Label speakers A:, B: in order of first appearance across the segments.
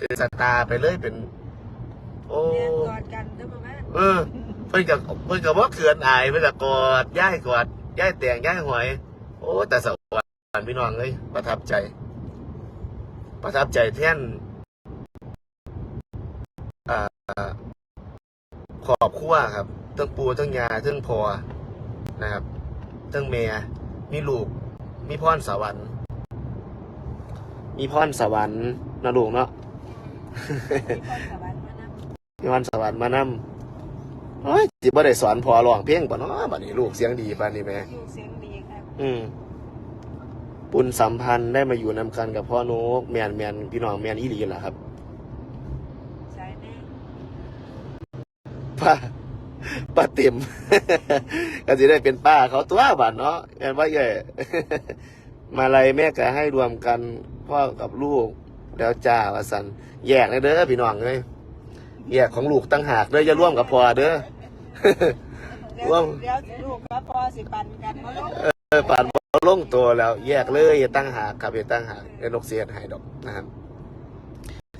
A: เป็นสตาร์ไปเลยเป็น โอ้
B: เรียนกอดกันก็ประมาณ
A: เออ เพิ่นกับเพิ่นกับว่าเขื่อนอายเพิ่นกับกอดย่ายกอดย่ายแต่งย่ายหอยโอ้แต่สวรรค์พี่น้องเลยประทับใจ ประทับใจแท่นอ่าขอบครัวครับทั้งปูทั้งยาทั้งพอนะครับทั้งเมียมีลูก มีพรสวรรค์ มีพรสวรรค์นะลูกเนาะ
B: มีพรสวรรค์มานำ
A: มีพรสวรรค์มานำโอ้ยจิบ่ได้สอนพอร้องเพลงป่ะเนาะบัดนี้ลูกเสียงดีปานนี้แม่
B: ลูกเสียงดีครับ
A: อืมปุญสัมพันธ์ได้มาอยู่นำกันกับพ่อนกแมนแมนพี่น้องแมนอีหลีล่ะครับ
B: ใช่แน่
A: ป้าป้าเต็ม ก็จะได้เป็นป้าเขาตัวบัดเนาะแม่นว่าใหญ่มาลัยแม่ก็ให้รวมกันพ่อกับลูก แล้วจ้าว่าสันแยกเลยเด้อพี่น้องเลยแยกของลูกตั้งหากเด้ออย่าร่วมกับพ่อเด้อ
B: เดี๋ยว
A: ร่วม
B: เดี๋ยวลูกกับพ่อสิปันกันมาลูก
A: เออป่านบอลงตัวแล้ว แยกเลยอย่าตั้งหากครับอย่าตั้งหากเดี๋ยวนกเสียดให้ดอกนะครับ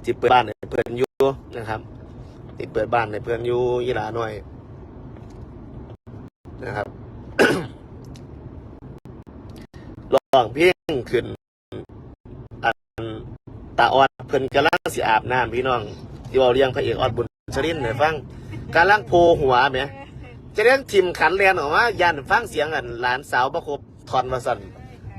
A: จิเปิดบ้านให้เพื่อนอยู่นะครับจิเปิดบ้านให้เพื่อนอยู่ยีหลาหน่อย นะครับลองเพียงขึ้นอัน ตาออดเพิ่นกำลังสิอาบน้ำพี่น้องที่เว่าเรียงพระเอกออดบุญชรินทร์ให้ฟังกำลังโพหัวแหมจะเล่นทิมขันเรียนออกมายันฟังเสียงอันหลานสาวประคบทอนมาสัน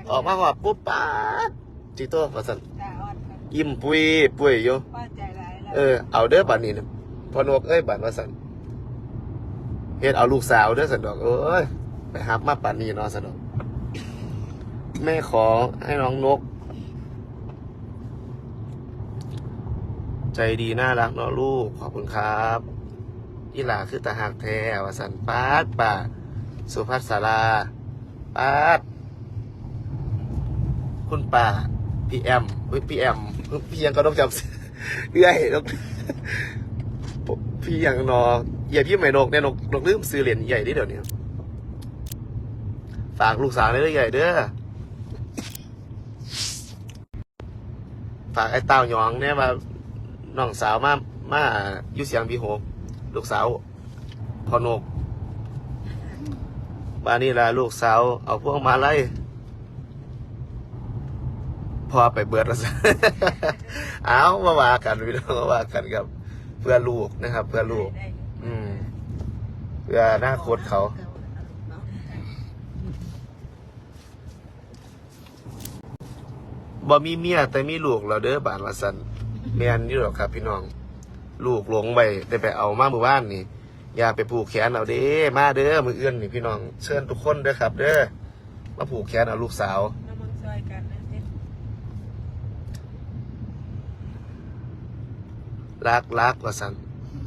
A: ออกมาว่าปุ๊บป๊าดจิโต้มาสัน
B: ตาอ่อนครับ
A: ยิ้มปุยปุยอยู่
B: พ่อใจร้ายแล้ว
A: เออเอาเด้อบัดนี้นะพอนกเอ้ยบัดมาสันเฮ็ดเอาลูกสาวเด้อสันดอกเอ้ยไปหับมาป่านนี้เนาะสันดอกแม่ขอให้น้องนก ใจดีน่ารักเนาะลูกขอบคุณครับอีหลาคือตาหักแท้วสันปาดป่าสุภัสสาราปาดคุณป่าพี่แอมเฮ้ยพี่แอมพี่ยังก็ต้องจำเรื่อยต้องพี่ยังนออย่าพี่ไม่นกเนี่ยนกนกลืมซื้อเหรียญใหญ่ดิเดี๋ยวนี้ฝากลูกสาวได้ด้วยใหญ่เด้อฝากไอ้เต้าหยองเนี่ยมา น้องสาวมามาอยู่เสียงพี่โฮลูกสาวพอนกบ้านนี้ละลูกสาว เอาพวกมาไล่พอไปเบิดแล้วสิเอามาว่ากันพี่น้องมาว่ากันครับ เพื่อลูกนะครับ เพื่อลูก อืมเพื่ออนาคตรเขาบ่มีเมียแต่มีลูกเราเด้อบานละสัน แม่นนี่หรอกครับ พี่น้อง ลูกหลงไปได้ไปเอามาเมื่อวานนี่อย่าไปผูกแขนเอาเด้มาเด้อมือเอื้อนนี่พี่น้อง เชิญทุกคนเด้อครับ เด้อมาผูกแขนเอาลูกสาว
B: น้ำมันซอยกันนะเจ๊
A: รักรักว่าสัน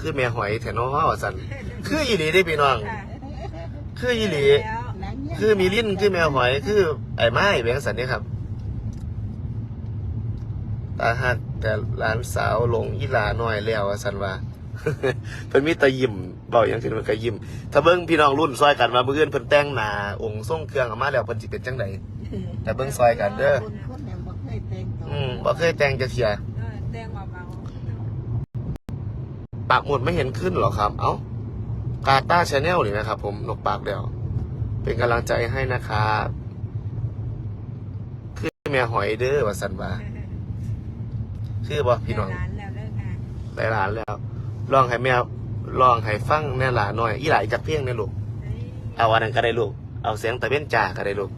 A: คือแม่หอยแถนอว่าสันคืออีหลีได้พี่น้อง คืออีหลี
B: แล้ว
A: คือมีลิ้นคือแมวหอยคือไอ้ไม้แบงสันนี่ครับ ตาหักแต่หลานสาวหลงอีหลาน้อยแล้วว่าสันว่าเพิ่นมีแตายิ้มเบาอย่างที่มันก็ยิ้มถ้าเบิ่งพี่น้องรุ่นซอยกันมาเมื่ออื่นเพิ่นแต่งหน้าองค์ทรงเครื่องออกมาแล้วเพิ่นสิเป็นจังไดแต่เบิ่งซอยกันเด้อ
C: คนคนเนี่ยบอกให้แต่งตัว
A: อืมบ่เคยแต่งจักเที่ย
B: เออแตงเบา
A: ปากหมดไม่เห็นขึ้นหรอครับ เอ้ากาตาชาแนลนี่นะครับ ผมนกปากเดียวเป็นกำลังใจให้นะครับคือแม่หอยเด้อว่าสันว่า
B: ๆ
A: คือบ่พี่น้อง
B: ร้านแล้วเลิกค่ะ
A: ได้หลานแล้วลองให้แม่ลองให้ฟังแน่หลานหน่อย อีหลายจักเพียงแน่ลูก
B: เฮ้ย
A: เอาอันนั้นก็ได้ลูก เอาเสียงตะเว้นจ่าก็ได้ลูก